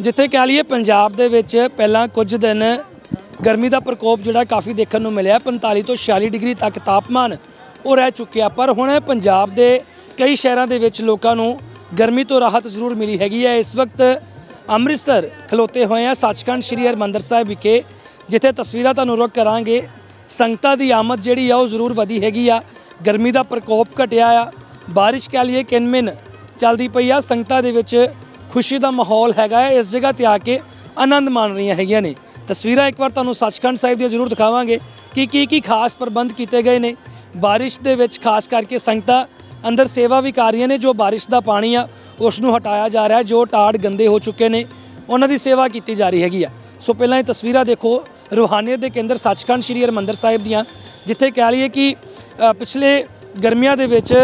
ਜਿੱਥੇ ਕਹਿ ਲਈਏ ਪੰਜਾਬ ਦੇ ਵਿੱਚ ਪਹਿਲਾਂ ਕੁਝ ਦਿਨ ਗਰਮੀ ਦਾ ਪ੍ਰਕੋਪ ਜਿਹੜਾ ਕਾਫੀ ਦੇਖਣ ਨੂੰ ਮਿਲਿਆ 45 ਤੋਂ 46 ਡਿਗਰੀ ਤੱਕ ਤਾਪਮਾਨ ਉਹ ਰਹਿ ਚੁੱਕਿਆ, ਪਰ ਹੁਣ ਪੰਜਾਬ ਦੇ ਕਈ ਸ਼ਹਿਰਾਂ ਦੇ ਵਿੱਚ ਲੋਕਾਂ ਨੂੰ ਗਰਮੀ ਤੋਂ ਰਾਹਤ ਜ਼ਰੂਰ ਮਿਲੀ ਹੈਗੀ ਹੈ। ਇਸ ਵਕਤ ਅੰਮ੍ਰਿਤਸਰ ਖਲੋਤੇ ਹੋਏ ਆ ਸੱਚਖੰਡ ਸ੍ਰੀ ਹਰਿਮੰਦਰ ਸਾਹਿਬ ਵਿਖੇ, ਜਿੱਥੇ ਤਸਵੀਰਾਂ ਤੁਹਾਨੂੰ ਰੁਕ ਕਰਾਂਗੇ। ਸੰਗਤਾਂ ਦੀ ਆਮਦ ਜਿਹੜੀ ਆ ਉਹ ਜ਼ਰੂਰ ਵਧੀ ਹੈਗੀ ਆ। ਗਰਮੀ ਦਾ ਪ੍ਰਕੋਪ ਘਟਿਆ ਆ। ਬਾਰਿਸ਼ ਕਹਿ ਲਈਏ ਕਿਨਮਿਨ ਚੱਲਦੀ ਪਈ ਆ। ਸੰਗਤਾਂ ਦੇ ਵਿੱਚ ਖੁਸ਼ੀ ਦਾ ਮਾਹੌਲ ਹੈਗਾ ਹੈ। ਇਸ ਜਗ੍ਹਾ ਤੇ ਆ ਕੇ ਆਨੰਦ ਮਾਣ ਰਹੀਆਂ ਹੈਗੀਆਂ ਨੇ। ਤਸਵੀਰਾਂ ਇੱਕ ਵਾਰ ਤੁਹਾਨੂੰ ਸੱਚਖੰਡ ਸਾਹਿਬ ਦੀਆਂ ਜ਼ਰੂਰ ਦਿਖਾਵਾਂਗੇ ਕਿ ਕੀ ਕੀ ਖਾਸ ਪ੍ਰਬੰਧ ਕੀਤੇ ਗਏ ਨੇ। ਬਾਰਿਸ਼ ਦੇ ਵਿੱਚ ਖਾਸ ਕਰਕੇ ਸੰਗਤਾਂ ਅੰਦਰ ਸੇਵਾ ਵੀ ਕਰ ਰਹੀਆਂ ਨੇ, ਜੋ ਬਾਰਿਸ਼ ਦਾ ਪਾਣੀ ਆ ਉਸ ਨੂੰ ਹਟਾਇਆ ਜਾ ਰਿਹਾ ਜੋ ਟਾੜ ਗੰਦੇ ਹੋ ਚੁੱਕੇ ਨੇ, ਉਹਨਾਂ ਦੀ ਸੇਵਾ ਕੀਤੀ ਜਾ ਰਹੀ ਹੈਗੀ ਆ। ਸੋ ਪਹਿਲਾਂ ਇਹ ਤਸਵੀਰਾਂ ਦੇਖੋ, ਰੂਹਾਨੀਅਤ ਦੇ ਕੇਂਦਰ ਸੱਚਖੰਡ ਸ੍ਰੀ ਹਰਿਮੰਦਰ ਸਾਹਿਬ ਦੀਆਂ, ਜਿੱਥੇ ਕਹਿ ਲਈਏ ਕਿ ਪਿਛਲੇ ਗਰਮੀਆਂ ਦੇ ਵਿੱਚ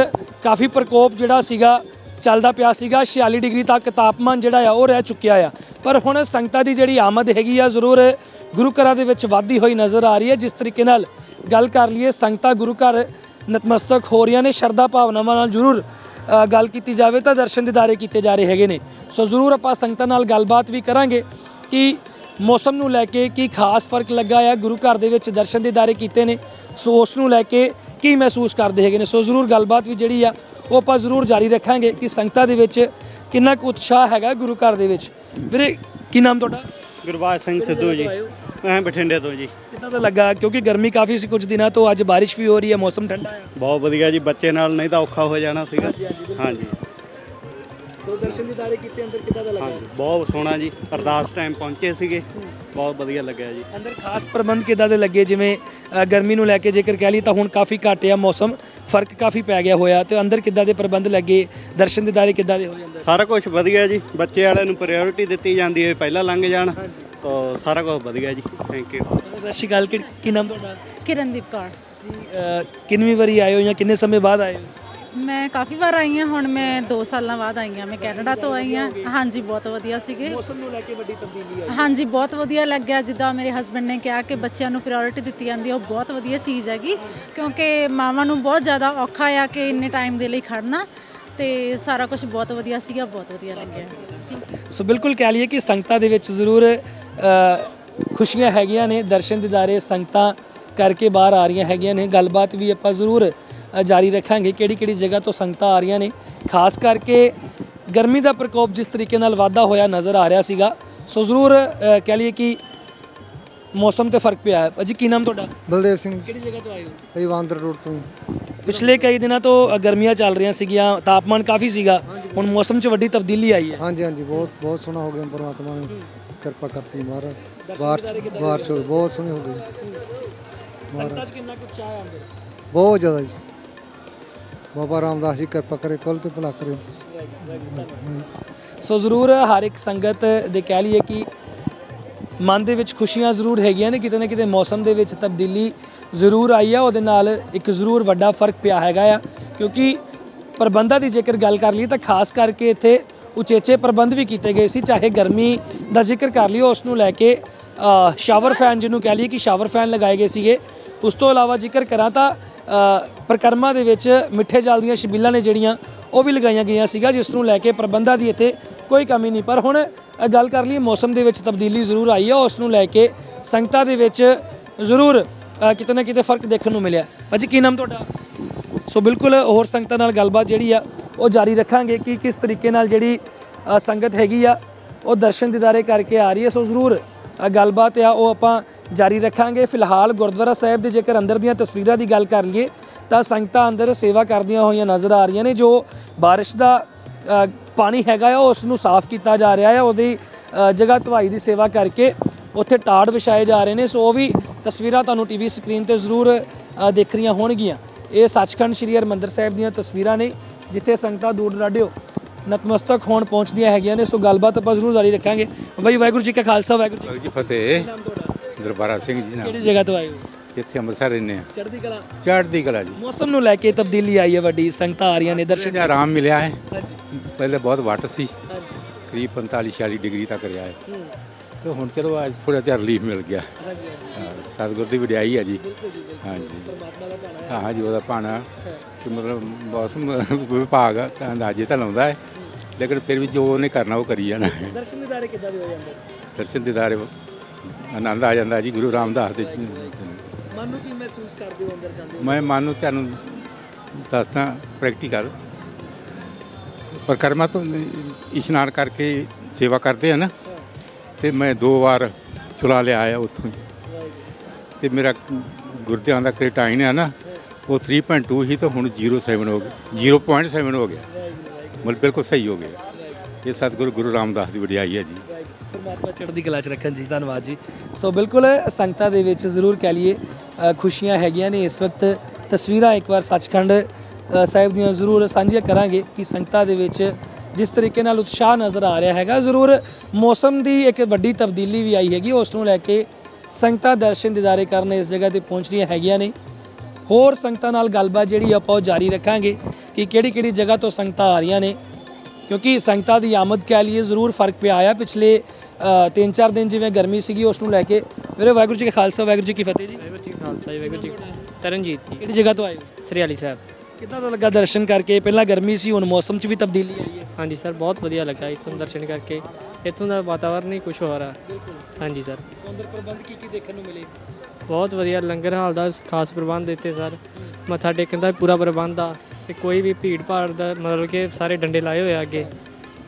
ਕਾਫੀ ਪ੍ਰਕੋਪ ਜਿਹੜਾ ਸੀਗਾ ਚੱਲਦਾ ਪਿਆ ਸੀਗਾ 46 ਡਿਗਰੀ ਤੱਕ ਤਾਪਮਾਨ ਜਿਹੜਾ ਆ, ਉਹ ਰਹਿ ਚੁੱਕਿਆ ਆ। ਪਰ ਹੁਣ ਸੰਗਤਾਂ ਦੀ ਜਿਹੜੀ ਆਮਦ ਹੈਗੀ ਆ, ਜ਼ਰੂਰ ਗੁਰੂ ਘਰਾਂ ਦੇ ਵਿੱਚ ਵਾਧੀ ਹੋਈ ਨਜ਼ਰ ਆ ਰਹੀ ਹੈ। ਜਿਸ ਤਰੀਕੇ ਨਾਲ ਗੱਲ ਕਰ ਲਈਏ, ਸੰਗਤਾਂ ਗੁਰੂ ਘਰ ਨਤਮਸਤਕ ਹੋ ਰਹੀਆਂ ਨੇ। ਸ਼ਰਧਾ ਭਾਵਨਾਵਾਂ ਨਾਲ ਜ਼ਰੂਰ ਗੱਲ ਕੀਤੀ ਜਾਵੇ ਤਾਂ ਦਰਸ਼ਨ ਦਿਦਾਰੇ ਕੀਤੇ ਜਾ ਰਹੇ ਹੈਗੇ ਨੇ। ਸੋ ਜ਼ਰੂਰ ਆਪਾਂ ਸੰਗਤਾਂ ਨਾਲ ਗੱਲਬਾਤ ਵੀ ਕਰਾਂਗੇ ਕਿ ਮੌਸਮ ਨੂੰ ਲੈ ਕੇ ਕੀ ਖਾਸ ਫ਼ਰਕ ਲੱਗਾ ਆ। ਗੁਰੂ ਘਰ ਦੇ ਵਿੱਚ ਦਰਸ਼ਨ ਦਿਦਾਰੇ ਕੀਤੇ ਨੇ। ਸੋ ਉਸ ਨੂੰ ਲੈ ਕੇ ਕੀ ਮਹਿਸੂਸ ਕਰਦੇ ਹੈਗੇ ਨੇ? ਸੋ ਜ਼ਰੂਰ ਗੱਲਬਾਤ ਵੀ ਜਿਹੜੀ ਆ ਉਹ ਆਪਾਂ ਜ਼ਰੂਰ ਜਾਰੀ ਰੱਖਾਂਗੇ ਕਿ ਸੰਗਤਾਂ ਦੇ ਵਿੱਚ ਕਿੰਨਾ ਕੁ ਉਤਸ਼ਾਹ ਹੈਗਾ ਗੁਰੂ ਘਰ ਦੇ ਵਿੱਚ। ਵੀਰੇ ਕੀ ਨਾਮ ਤੁਹਾਡਾ? ਗੁਰਬਾਜ ਸਿੰਘ ਸਿੱਧੂ ਜੀ। ਮੈਂ ਬਠਿੰਡੇ ਤੋਂ ਜੀ। ਕਿੱਦਾਂ ਦਾ ਲੱਗਾ? ਕਿਉਂਕਿ ਗਰਮੀ ਕਾਫੀ ਸੀ ਕੁਝ ਦਿਨਾਂ ਤੋਂ ਅੱਜ ਬਾਰਿਸ਼ ਵੀ ਹੋ ਰਹੀ ਹੈ ਮੌਸਮ ਠੰਡਾ ਹੈ। ਬਹੁਤ ਵਧੀਆ ਜੀ ਬੱਚੇ ਨਾਲ ਨਹੀਂ ਤਾਂ ਔਖਾ ਹੋ ਜਾਣਾ ਸੀਗਾ। ਹਾਂਜੀ ਸੋ ਦਰਸ਼ਨ ਦਿਦਾਰੇ ਕੀਤੇ ਅੰਦਰ ਕਿੱਦਾਂ ਦਾ ਲੱਗਾ? ਹਾਂਜੀ ਬਹੁਤ ਸੋਹਣਾ ਜੀ ਅਰਦਾਸ ਟਾਈਮ ਪਹੁੰਚੇ ਸੀਗੇ ਬਹੁਤ ਵਧੀਆ ਲੱਗਿਆ ਜੀ। ਅੰਦਰ ਖਾਸ ਪ੍ਰਬੰਧ ਕਿੱਦਾਂ ਦੇ ਲੱਗੇ? ਜਿਵੇਂ ਅ, ਗਰਮੀ ਨੂੰ ਲੈ ਕੇ ਜੇਕਰ ਕਹਿ ਲਈ ਤਾਂ ਹੁਣ ਕਾਫੀ ਘੱਟ ਆ ਮੌਸਮ ਫ਼ਰਕ ਕਾਫੀ ਪੈ ਗਿਆ ਹੋਇਆ ਤੇ ਅੰਦਰ ਕਿੱਦਾਂ ਦੇ ਪ੍ਰਬੰਧ ਲੱਗੇ? ਦਰਸ਼ਨ ਦਿਦਾਰੇ ਕਿੱਦਾਂ ਦੇ ਹੋਏ ਅੰਦਰ? ਸਾਰਾ ਕੁਝ ਵਧੀਆ ਜੀ ਬੱਚੇ ਵਾਲਿਆਂ ਨੂੰ ਪ੍ਰਾਇੋਰਟੀ ਦਿੱਤੀ ਜਾਂਦੀ ਹੈ ਪਹਿਲਾਂ ਲੰਘ ਜਾਣ ਤਾਂ ਸਾਰਾ ਕੁਝ ਵਧੀਆ ਜੀ ਥੈਂਕ ਯੂ ਸਤਿ ਸ਼੍ਰੀ ਅਕਾਲ ਕੀ ਕੀ ਨਾਮ ਤੁਹਾਡਾ? ਕਿਰਨਦੀਪ ਕੌਰ। ਤੁਸੀਂ ਅ, ਕਿੰਨਵੀਂ ਵਾਰੀ ਆਏ ਹੋ ਜਾਂ ਕਿੰਨੇ ਸਮੇਂ ਬਾਅਦ ਆਏ ਹੋ? ਮੈਂ ਕਾਫੀ ਵਾਰ ਆਈ ਹਾਂ ਹੁਣ ਮੈਂ 2 ਸਾਲਾਂ ਬਾਅਦ ਆਈ ਹਾਂ। ਮੈਂ ਕੈਨੇਡਾ ਤੋਂ ਆਈ ਹਾਂ। ਹਾਂਜੀ ਬਹੁਤ ਵਧੀਆ ਸੀਗੇ। ਮੌਸਮ ਨੂੰ ਲੈ ਕੇ ਵੱਡੀ ਤਬਦੀਲੀ ਆਈ। ਹਾਂਜੀ ਬਹੁਤ ਵਧੀਆ ਲੱਗਿਆ। ਜਿੱਦਾਂ ਮੇਰੇ ਹਸਬੰਡ ਨੇ ਕਿਹਾ ਕਿ ਬੱਚਿਆਂ ਨੂੰ ਪ੍ਰਾਇੋਰਟੀ ਦਿੱਤੀ ਜਾਂਦੀ ਹੈ ਉਹ ਬਹੁਤ ਵਧੀਆ ਚੀਜ਼ ਹੈਗੀ। ਕਿਉਂਕਿ ਮਾਵਾਂ ਨੂੰ ਬਹੁਤ ਜ਼ਿਆਦਾ ਔਖਾ ਆ ਕਿ ਇੰਨੇ ਟਾਈਮ ਦੇ ਲਈ ਖੜਨਾ। ਤੇ ਸਾਰਾ ਕੁਝ ਬਹੁਤ ਵਧੀਆ ਸੀਗਾ ਬਹੁਤ ਵਧੀਆ ਲੱਗਿਆ। ਸੋ ਬਿਲਕੁਲ ਕਹਿ ਲਈਏ ਕਿ ਸੰਗਤਾਂ ਦੇ ਵਿੱਚ ਜ਼ਰੂਰ ਖੁਸ਼ੀਆਂ ਹੈਗੀਆਂ ਨੇ। ਦਰਸ਼ਨ ਦਿਦਾਰੇ ਸੰਗਤਾਂ ਕਰਕੇ ਬਾਹਰ ਆ ਰਹੀਆਂ ਹੈਗੀਆਂ ਨੇ। ਗੱਲਬਾਤ ਵੀ ਆਪਾਂ ਜ਼ਰੂਰ ਜਾਰੀ ਰੱਖਾਂਗੇ ਕਿਹੜੀ ਕਿਹੜੀ ਜਗ੍ਹਾ ਤੋਂ ਸੰਗਤਾਂ ਆ ਰਹੀਆਂ ਨੇ। ਖਾਸ ਕਰਕੇ ਗਰਮੀ ਦਾ ਪ੍ਰਕੋਪ ਜਿਸ ਤਰੀਕੇ ਨਾਲ ਵਾਧਾ ਹੋਇਆ ਨਜ਼ਰ ਆ ਰਿਹਾ ਸੀਗਾ। ਸੋ ਜ਼ਰੂਰ ਅ, ਕਹਿ ਲਈਏ ਕਿ ਮੌਸਮ ਤੇ ਫ਼ਰਕ ਪਿਆ ਹੈ। ਅਜੀ ਕੀ ਨਾਮ ਤੁਹਾਡਾ? ਬਲਦੇਵ ਸਿੰਘ। ਕਿਹੜੀ ਜਗ੍ਹਾ ਤੋਂ ਆਏ ਹੋ? ਭਾਈ ਵਾਂਦਰ ਰੋਡ ਤੋਂ। ਪਿਛਲੇ ਕਈ ਦਿਨਾਂ ਤੋਂ ਅ, ਗਰਮੀਆਂ ਚੱਲ ਰਹੀਆਂ ਸੀਗੀਆਂ ਤਾਪਮਾਨ ਕਾਫੀ ਸੀਗਾ। ਹੁਣ ਮੌਸਮ 'ਚ ਵੱਡੀ ਤਬਦੀਲੀ ਆਈ ਹੈ। ਹਾਂਜੀ ਹਾਂਜੀ ਬਹੁਤ ਬਹੁਤ ਸੋਹਣਾ ਹੋ ਗਿਆ ਪਰਮਾਤਮਾ ਨੇ ਕਿਰਪਾ ਕਰਤੀ ਮਹਾਰਾਜ। ਬਾਰਿਸ਼ ਬਾਰਿਸ਼ ਬਹੁਤ ਸੋਹਣੀ ਹੋ ਗਈ। ਸੰਗਤਾਂ 'ਚ ਕਿੰਨਾ ਕੁ ਚਾਹ ਆਉਂਦੇ ਬਹੁਤ ਜ਼ਿਆਦਾ ਜੀ। ਬਾਬਾ ਰਾਮਦਾਸ ਜੀ ਕਿਰਪਾ ਕਰੇ, ਕੁੱਲ ਤੇ ਭਲਾ ਕਰੇ। ਸੋ ਜ਼ਰੂਰ ਹਰ ਇੱਕ ਸੰਗਤ ਦੇ ਕਹਿ ਲਈਏ ਕਿ ਮਨ ਦੇ ਵਿੱਚ ਖੁਸ਼ੀਆਂ ਜ਼ਰੂਰ ਹੈਗੀਆਂ ਨੇ, ਕਿਤੇ ਨਾ ਕਿਤੇ ਮੌਸਮ ਦੇ ਵਿੱਚ ਤਬਦੀਲੀ ਜ਼ਰੂਰ ਆਈ ਆ, ਉਹਦੇ ਨਾਲ ਇੱਕ ਜ਼ਰੂਰ ਵੱਡਾ ਫ਼ਰਕ ਪਿਆ ਹੈਗਾ ਆ। ਕਿਉਂਕਿ ਪ੍ਰਬੰਧਾਂ ਦੀ ਜੇਕਰ ਗੱਲ ਕਰ ਲਈ ਤਾਂ ਖਾਸ ਕਰਕੇ ਇੱਥੇ ਉਚੇਚੇ ਪ੍ਰਬੰਧ ਵੀ ਕੀਤੇ ਗਏ ਸੀ, ਚਾਹੇ ਗਰਮੀ ਦਾ ਜ਼ਿਕਰ ਕਰ ਲਈਓ ਉਸ ਨੂੰ ਲੈ ਕੇ ਸ਼ਾਵਰ ਫੈਨ ਜਿਹਨੂੰ ਕਹਿ ਲਈਏ ਕਿ ਸ਼ਾਵਰ ਫੈਨ ਲਗਾਏ ਗਏ ਸੀਗੇ। ਉਸ ਤੋਂ ਇਲਾਵਾ ਜ਼ਿਕਰ ਕਰਾਂ ਤਾਂ ਪ੍ਰਕਰਮਾਂ ਦੇ ਵਿੱਚ ਮਿੱਠੇ ਜਲ ਦੀਆਂ ਛਬੀਲਾਂ ਨੇ ਜਿਹੜੀਆਂ ਉਹ ਵੀ ਲਗਾਈਆਂ ਗਈਆਂ ਸੀਗਾ ਜਿਸ ਨੂੰ ਲੈ ਕੇ ਪ੍ਰਬੰਧਾਂ ਦੀ ਇੱਥੇ ਕੋਈ ਕਮੀ ਨਹੀਂ। ਪਰ ਹੁਣ ਗੱਲ ਕਰ ਲਈਏ, ਮੌਸਮ ਦੇ ਵਿੱਚ ਤਬਦੀਲੀ ਜ਼ਰੂਰ ਆਈ ਹੈ ਉਸ ਨੂੰ ਲੈ ਕੇ ਸੰਗਤਾਂ ਦੇ ਵਿੱਚ ਜ਼ਰੂਰ ਕਿਤੇ ਨਾ ਕਿਤੇ ਫ਼ਰਕ ਦੇਖਣ ਨੂੰ ਮਿਲਿਆ। ਭਾਜੀ, ਕੀ ਨਾਮ ਤੁਹਾਡਾ? ਸੋ ਬਿਲਕੁਲ ਹੋਰ ਸੰਗਤਾਂ ਨਾਲ ਗੱਲਬਾਤ ਜਿਹੜੀ ਆ, ਉਹ ਜਾਰੀ ਰੱਖਾਂਗੇ ਕਿ ਕਿਸ ਤਰੀਕੇ ਨਾਲ ਜਿਹੜੀ ਸੰਗਤ ਹੈਗੀ ਆ, ਉਹ ਦਰਸ਼ਨ ਦਿਦਾਰੇ ਕਰਕੇ ਆ ਰਹੀ ਹੈ। ਸੋ ਜ਼ਰੂਰ ਗੱਲਬਾਤ ਆ, ਉਹ ਆਪਾਂ ਜਾਰੀ ਰੱਖਾਂਗੇ। ਫਿਲਹਾਲ ਗੁਰਦੁਆਰਾ ਸਾਹਿਬ ਦੇ ਜੇਕਰ ਅੰਦਰ ਦੀਆਂ ਤਸਵੀਰਾਂ ਦੀ ਗੱਲ ਕਰ ਲਈਏ, ਤਾਂ ਸੰਗਤਾਂ ਅੰਦਰ ਸੇਵਾ ਕਰਦੀਆਂ ਹੋਈਆਂ ਨਜ਼ਰ ਆ ਰਹੀਆਂ ਨੇ, ਜੋ ਬਾਰਿਸ਼ ਦਾ ਪਾਣੀ ਹੈਗਾ ਆ ਉਸ ਨੂੰ ਸਾਫ਼ ਕੀਤਾ ਜਾ ਰਿਹਾ ਹੈ ਉਹਦੀ ਜਗ੍ਹਾ ਧਵਾਈ ਦੀ ਸੇਵਾ ਕਰਕੇ ਉੱਥੇ ਟਾੜ ਵਿਛਾਏ ਜਾ ਰਹੇ ਨੇ। ਸੋ ਉਹ ਵੀ ਤਸਵੀਰਾਂ ਤੁਹਾਨੂੰ ਟੀਵੀ ਸਕਰੀਨ ਤੇ ਜ਼ਰੂਰ ਦੇਖ ਰਹੀਆਂ ਹੋਣਗੀਆਂ। ਇਹ ਸੱਚਖੰਡ ਸ੍ਰੀ ਹਰਿਮੰਦਰ ਸਾਹਿਬ ਦੀਆਂ ਤਸਵੀਰਾਂ ਨੇ, ਜਿੱਥੇ ਸੰਗਤਾਂ ਦੂਰ ਦਰਾਡਿਓ ਨਤਮਸਤਕ ਹੋਣ ਪਹੁੰਚਦੀਆਂ ਹੈਗੀਆਂ ਨੇ। ਸੋ ਗੱਲਬਾਤ ਆਪਾਂ ਜ਼ਰੂਰ ਜਾਰੀ ਰੱਖਾਂਗੇ। ਬਾਈ, ਵਾਹਿਗੁਰੂ ਜੀ ਕਾ ਖਾਲਸਾ ਵਾਹਿਗੁਰੂ ਜੀ ਕੀ ਫਤਿਹ। ਦਰਬਾਰਾ ਸਿੰਘ ਜੀ ਨਾਲ। ਕਿਹੜੀ ਜਗ੍ਹਾ ਤੋਂ ਆਏ ਹੋ? ਜਿੱਥੇ ਅੰਮ੍ਰਿਤਸਰ ਰਹਿੰਦੇ ਆ ਚੜ੍ਹਦੀ ਕਲਾ? ਚੜ੍ਹਦੀ ਕਲਾ ਜੀ। ਮੌਸਮ ਨੂੰ ਲੈ ਕੇ ਤਬਦੀਲੀ ਆਈ ਹੈ ਵੱਡੀ ਸੰਗਤਾਂ ਆ ਰਹੀਆਂ ਨੇ ਦਰਸ਼ਨ ਜਿਹਾ ਆਰਾਮ ਮਿਲਿਆ ਹੈ। ਪਹਿਲੇ ਬਹੁਤ ਵੱਟ ਸੀ। ਕਰੀਬ 45 46 ਡਿਗਰੀ ਤੱਕ ਰਿਹਾ ਹੈ। ਤੇ ਹੁਣ ਚਲੋ ਅੱਜ ਥੋੜਾ ਜਿਹਾ ਰਿਲੀਫ ਮਿਲ ਗਿਆ। ਹਾਂ, ਸਤਿਗੁਰ ਦੀ ਵਡਿਆਈ ਹੈ ਜੀ। ਹਾਂਜੀ। ਹਾਂ। ਜੀ ਉਹਦਾ ਭਾਣਾ। ਕਿ ਮਤਲਬ ਮੌਸਮ ਵਿਭਾਗ ਤਾਂ ਅੰਦਾਜ਼ੇ ਤਾਂ ਲਾਉਂਦਾ ਹੈ। ਲੇਕਿਨ ਫਿਰ ਵੀ ਜੋ ਉਹਨੇ ਕਰਨਾ ਉਹ ਕਰੀ ਜਾਣਾ ਹੈ। ਦਰਸ਼ਨ ਦਿਦਾਰੇ ਕਿੱਦਾਂ ਦੇ ਹੋ ਜਾਂਦੇ? ਦਰਸ਼ਨ ਦਿਦਾਰੇ ਆਨੰਦ ਆ ਜਾਂਦਾ ਜੀ ਗੁਰੂ ਰਾਮਦਾਸ ਦੇ ਮਨ ਨੂੰ ਕੀ ਮਹਿਸੂਸ ਕਰਦੇ ਹੋ ਅੰਦਰ ਜਾਂਦੇ ਮੈਂ ਮਨ ਨੂੰ ਤੁਹਾਨੂੰ ਦੱਸਦਾ ਪ੍ਰੈਕਟੀਕਲ ਪਰਿਕਰਮਾ ਤੋਂ ਇਸ਼ਨਾਨ ਕਰਕੇ ਸੇਵਾ ਕਰਦੇ ਆ ਨਾ ਤੇ ਮੈਂ ਦੋ ਵਾਰ ਚੁਲਾ ਲਿਆ ਆ ਉੱਥੋਂ ਤੇ ਮੇਰਾ ਗੁਰਦਿਆਂ ਦਾ ਕ੍ਰਿਟਾਈਨ ਹੈ ਨਾ ਉਹ 3.2 ਹੀ ਤਾਂ ਹੁਣ 07 ਹੋ ਗਿਆ 0.7 ਹੋ ਗਿਆ। ਮਤਲਬ ਬਿਲਕੁਲ ਸਹੀ ਹੋ ਗਿਆ। ਇਹ ਸਤਿਗੁਰੂ ਗੁਰੂ ਰਾਮਦਾਸ ਦੀ ਵਡਿਆਈ ਹੈ ਜੀ। ਪਰਮਾਤਮਾ ਚੜ੍ਹਦੀ ਕਲਾ ਚ ਰੱਖਣ ਜੀ ਧੰਨਵਾਦ ਜੀ। ਸੋ ਬਿਲਕੁਲ ਸੰਗਤਾਂ ਦੇ ਵਿੱਚ ਜ਼ਰੂਰ ਕਹਿ ਲਈਏ ਅ, ਖੁਸ਼ੀਆਂ ਹੈਗੀਆਂ ਨੇ। ਇਸ ਵਕਤ ਤਸਵੀਰਾਂ ਇੱਕ ਵਾਰ ਸੱਚਖੰਡ ਅ, ਸਾਹਿਬ ਦੀਆਂ ਜ਼ਰੂਰ ਸਾਂਝੀਆਂ ਕਰਾਂਗੇ ਕਿ ਸੰਗਤਾਂ ਦੇ ਵਿੱਚ ਜਿਸ ਤਰੀਕੇ ਨਾਲ ਉਤਸ਼ਾਹ ਨਜ਼ਰ ਆ ਰਿਹਾ ਹੈਗਾ ਜ਼ਰੂਰ ਮੌਸਮ ਦੀ ਇੱਕ ਵੱਡੀ ਤਬਦੀਲੀ ਵੀ ਆਈ ਹੈਗੀ। ਉਸ ਨੂੰ ਲੈ ਕੇ ਸੰਗਤਾਂ ਦਰਸ਼ਨ ਦਿਦਾਰੇ ਕਰਨ ਇਸ ਜਗ੍ਹਾ ਤੇ ਪਹੁੰਚ ਰਹੀਆਂ ਹੈਗੀਆਂ ਨੇ। ਹੋਰ ਸੰਗਤਾਂ ਨਾਲ ਗੱਲਬਾਤ ਜਿਹੜੀ ਆਪਾਂ ਉਹ ਜਾਰੀ ਰੱਖਾਂਗੇ ਕਿ ਕਿਹੜੀ ਕਿਹੜੀ ਜਗ੍ਹਾ ਤੋਂ ਸੰਗਤਾਂ ਆ ਰਹੀਆਂ ਨੇ। ਕਿਉਂਕਿ ਸੰਗਤਾਂ ਦੀ ਆਮਦ ਕਹਿ ਲਈਏ ਜ਼ਰੂਰ ਫ਼ਰਕ ਪਿਆ ਆ। ਪਿਛਲੇ 3-4 ਦਿਨ ਜਿਵੇਂ ਗਰਮੀ ਸੀਗੀ ਉਸ ਨੂੰ ਲੈ ਕੇ। ਮੇਰੇ ਵਾਹਿਗੁਰੂ ਜੀ ਕਾ ਖਾਲਸਾ ਵਾਹਿਗੁਰੂ ਜੀ ਕੀ ਫਤਿਹ ਜੀ। ਵਾਹਿਗੁਰੂ ਜੀ ਕਾ ਖਾਲਸਾ ਜੀ ਵਾਹਿਗੁਰੂ ਜੀ। ਤਰਨਜੀਤ ਜੀ। ਕਿਹੜੀ ਜਗ੍ਹਾ ਤੋਂ ਆਏ ਹੋ? ਸਰੀਆਲੀ ਸਾਹਿਬ। ਕਿੱਦਾਂ ਦਾ ਲੱਗਾ ਦਰਸ਼ਨ ਕਰਕੇ? ਪਹਿਲਾਂ ਗਰਮੀ ਸੀ ਹੁਣ ਮੌਸਮ 'ਚ ਵੀ ਤਬਦੀਲੀ ਆਈ ਹੈ। ਹਾਂਜੀ ਸਰ ਬਹੁਤ ਵਧੀਆ ਲੱਗਾ ਇੱਥੋਂ ਦਰਸ਼ਨ ਕਰਕੇ। ਇੱਥੋਂ ਦਾ ਵਾਤਾਵਰਨ ਹੀ ਕੁਝ ਹੋਰ ਆ। ਹਾਂਜੀ ਸਰ। ਸੁੰਦਰ ਪ੍ਰਬੰਧ ਕੀ ਕੀ ਦੇਖਣ ਨੂੰ ਮਿਲੇ? ਬਹੁਤ ਵਧੀਆ ਲੰਗਰ ਹਾਲ ਦਾ ਖਾਸ ਪ੍ਰਬੰਧ ਦਿੱਤੇ ਸਰ। ਮੱਥਾ ਟੇਕਣ ਦਾ ਪੂਰਾ ਪ੍ਰਬੰਧ ਆ ਤੇ ਕੋਈ ਵੀ ਭੀੜ ਭਾੜ ਦਾ ਮਤਲਬ ਕਿ ਸਾਰੇ ਡੰਡੇ ਲਾਏ ਹੋਏ ਆ ਅੱਗੇ।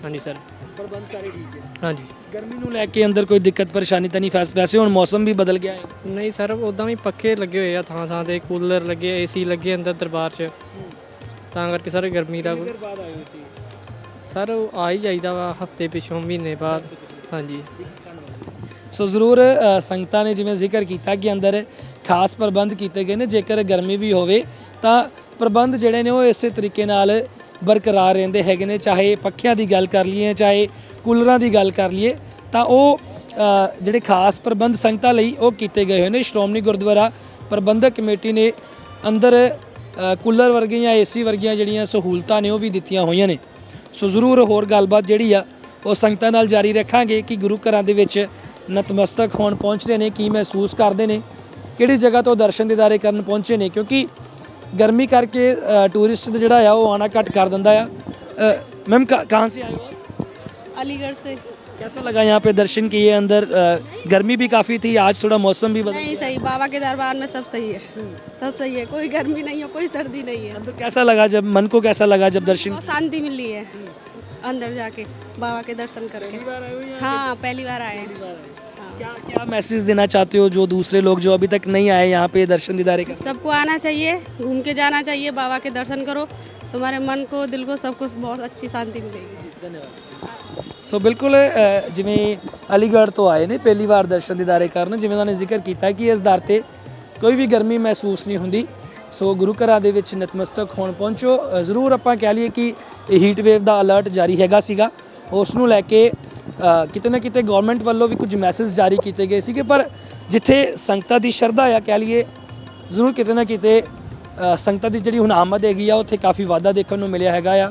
ਹਾਂਜੀ ਸਰ। ਪ੍ਰਬੰਧ ਸਾਰੇ ਠੀਕ ਹੈ ਹਾਂਜੀ। ਗਰਮੀ ਨੂੰ ਲੈ ਕੇ ਅੰਦਰ ਕੋਈ ਦਿੱਕਤ ਪਰੇਸ਼ਾਨੀ ਤਾਂ ਨਹੀਂ ਫੈਸ ਵੈਸੇ ਹੁਣ ਮੌਸਮ ਵੀ ਬਦਲ ਗਿਆ ਹੈ। ਨਹੀਂ ਸਰ ਉਦਾਂ ਵੀ ਪੱਖੇ ਲੱਗੇ ਹੋਏ ਆ ਥਾਂ ਥਾਂ ਤੇ ਕੂਲਰ ਲੱਗੇ ਏਸੀ ਲੱਗੇ ਅੰਦਰ ਦਰਬਾਰ 'ਚ। ਤਾਂ ਕਰਕੇ ਸਰ ਗਰਮੀ ਦਾ ਕੋਈ- ਬਾਅਦ ਆਏ ਹੋ ਸੀ ਸਰ ਉਹ ਆ ਹੀ ਜਾਈਦਾ ਵਾ ਹਫ਼ਤੇ ਪਿਛੋਂ ਮਹੀਨੇ ਬਾਅਦ। ਹਾਂਜੀ। ਸੋ ਜ਼ਰੂਰ ਅ, ਸੰਗਤਾਂ ਨੇ ਜਿਵੇਂ ਜ਼ਿਕਰ ਕੀਤਾ ਕਿ ਅੰਦਰ ਖਾਸ ਪ੍ਰਬੰਧ ਕੀਤੇ ਗਏ ਨੇ। ਜੇਕਰ ਗਰਮੀ ਵੀ ਹੋਵੇ ਤਾਂ ਪ੍ਰਬੰਧ ਜਿਹੜੇ ਨੇ ਉਹ ਇਸੇ ਤਰੀਕੇ ਨਾਲ ਬਰਕਰਾਰ ਰਹਿੰਦੇ ਹੈਗੇ ਨੇ ਚਾਹੇ ਪੱਖਿਆਂ ਦੀ ਗੱਲ ਕਰ ਲਈਏ ਚਾਹੇ ਕੂਲਰਾਂ ਦੀ ਗੱਲ ਕਰ ਲਈਏ ਤਾਂ ਉਹ ਜਿਹੜੇ ਖਾਸ ਪ੍ਰਬੰਧ ਸੰਗਤਾਂ ਲਈ ਉਹ ਕੀਤੇ ਗਏ ਹੋਏ ਨੇ। ਸ਼੍ਰੋਮਣੀ ਗੁਰਦੁਆਰਾ ਪ੍ਰਬੰਧਕ ਕਮੇਟੀ ਨੇ ਅੰਦਰ ਅ, ਕੂਲਰ ਵਰਗੀਆਂ ਏਸੀ ਵਰਗੀਆਂ ਜਿਹੜੀਆਂ ਸਹੂਲਤਾਂ ਨੇ ਉਹ ਵੀ ਦਿੱਤੀਆਂ ਹੋਈਆਂ ਨੇ। ਸੋ ਜ਼ਰੂਰ ਹੋਰ ਗੱਲਬਾਤ ਜਿਹੜੀ ਆ ਉਹ ਸੰਗਤਾਂ ਨਾਲ ਜਾਰੀ ਰੱਖਾਂਗੇ ਕਿ ਗੁਰੂ ਘਰਾਂ ਦੇ ਵਿੱਚ ਨਤਮਸਤਕ ਹੋਣ ਪਹੁੰਚ ਰਹੇ ਨੇ ਕੀ ਮਹਿਸੂਸ ਕਰਦੇ ਨੇ ਕਿਹੜੀ ਜਗ੍ਹਾ ਤੋਂ ਦਰਸ਼ਨ ਦਿਦਾਰੇ ਕਰਨ ਪਹੁੰਚੇ ਨੇ ਕਿਉਂਕਿ गर्मी करके टूरिस्ट जोड़ा आ वो आना घट कर दिता है मैम कहाँ से आए हो अलीगढ़ से कैसा लगा यहाँ पे दर्शन किए अंदर गर्मी भी काफ़ी थी आज थोड़ा मौसम भी बदल नहीं सही बाबा के दरबार में सब सही है सब सही है कोई गर्मी नहीं है कोई सर्दी नहीं है अंदर कैसा लगा जब मन को कैसा लगा जब दर्शन शांति मिली है अंदर जाके बाबा के दर्शन करके हाँ पहली बार आए हैं क्या क्या मैसेज देना चाहते हो जो दूसरे लोग जो अभी तक नहीं आए यहाँ पे दर्शन दिदारे कर सबको आना चाहिए घूम के जाना चाहिए बाबा के दर्शन करो तुम्हारे मन को दिल को सबको बहुत अच्छी शांति मिलेगी ਸੋ ਬਿਲਕੁਲ ਅ, ਜਿਵੇਂ ਅਲੀਗੜ੍ਹ ਤੋਂ ਆਏ ਨੇ ਪਹਿਲੀ ਵਾਰ ਦਰਸ਼ਨ ਦਿਦਾਰੇ ਕਰਨ ਜਿਵੇਂ ਉਹਨਾਂ ਨੇ ਜ਼ਿਕਰ ਕੀਤਾ ਕਿ ਇਸ ਦਰ ਤੇ ਕੋਈ ਵੀ ਗਰਮੀ ਮਹਿਸੂਸ ਨਹੀਂ ਹੁੰਦੀ ਸੋ ਗੁਰੂ ਘਰਾਂ ਦੇ ਵਿੱਚ ਨਤਮਸਤਕ ਹੋਣ ਪਹੁੰਚੋ ਅ, ਜ਼ਰੂਰ ਆਪਾਂ ਕਹਿ ਲਈਏ ਕਿ ਇਹ ਹੀਟ ਵੇਵ ਦਾ ਅਲਰਟ ਜਾਰੀ ਹੈਗਾ ਸੀਗਾ ਉਸ ਨੂੰ ਲੈ ਕੇ ਅ, ਕਿਤੇ ਨਾ ਕਿਤੇ ਗਵਰਨਮੈਂਟ ਵੱਲੋਂ ਵੀ ਕੁਝ ਮੈਸੇਜ ਜਾਰੀ ਕੀਤੇ ਗਏ ਸੀਗੇ, ਪਰ ਜਿੱਥੇ ਸੰਗਤਾਂ ਦੀ ਸ਼ਰਧਾ ਆ, ਕਹਿ ਲਈਏ, ਜ਼ਰੂਰ ਕਿਤੇ ਨਾ ਕਿਤੇ ਸੰਗਤਾਂ ਦੀ ਜਿਹੜੀ ਹੁਣ ਆਮਦ ਹੈਗੀ ਆ, ਉੱਥੇ ਕਾਫੀ ਵਾਧਾ ਦੇਖਣ ਨੂੰ ਮਿਲਿਆ ਹੈਗਾ ਆ।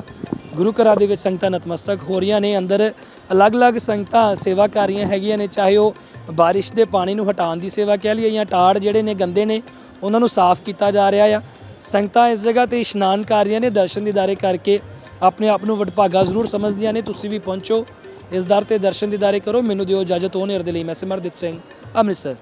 ਗੁਰੂ ਘਰਾਂ ਦੇ ਵਿੱਚ ਸੰਗਤਾਂ ਨਤਮਸਤਕ ਹੋ ਰਹੀਆਂ ਨੇ, ਅੰਦਰ ਅਲੱਗ-ਅਲੱਗ ਸੰਗਤਾਂ ਸੇਵਾ ਕਰ ਰਹੀਆਂ ਹੈਗੀਆਂ ਨੇ, ਚਾਹੇ ਉਹ ਬਾਰਿਸ਼ ਦੇ ਪਾਣੀ ਨੂੰ ਹਟਾਉਣ ਦੀ ਸੇਵਾ ਕਹਿ ਲਈਏ ਜਾਂ ਟਾੜ ਜਿਹੜੇ ਨੇ, ਗੰਦੇ ਨੇ, ਉਹਨਾਂ ਨੂੰ ਸਾਫ਼ ਕੀਤਾ ਜਾ ਰਿਹਾ ਆ। ਸੰਗਤਾਂ ਇਸ ਜਗ੍ਹਾ ਤੇ ਇਸ਼ਨਾਨ ਕਰ ਰਹੀਆਂ ਨੇ, ਦਰਸ਼ਨ ਦੀਦਾਰੇ ਕਰਕੇ ਆਪਣੇ ਆਪ ਨੂੰ ਵਡਭਾਗਾ ਜ਼ਰੂਰ ਸਮਝਦੀਆਂ ਨੇ, ਤੁਸੀਂ ਵੀ ਪਹੁੰਚੋ। ਇਸ ਦਰ ਤੇ ਦਰਸ਼ਨ ਦੀਦਾਰੇ ਕਰੋ। ਮੈਨੂੰ ਦਿਓ ਇਜਾਜ਼ਤ। ਹੋਣ ਨਿਰ ਦੇ ਲਈ ਮੈਂ ਸਿਮਰਦੀਪ ਸਿੰਘ, ਅੰਮ੍ਰਿਤਸਰ।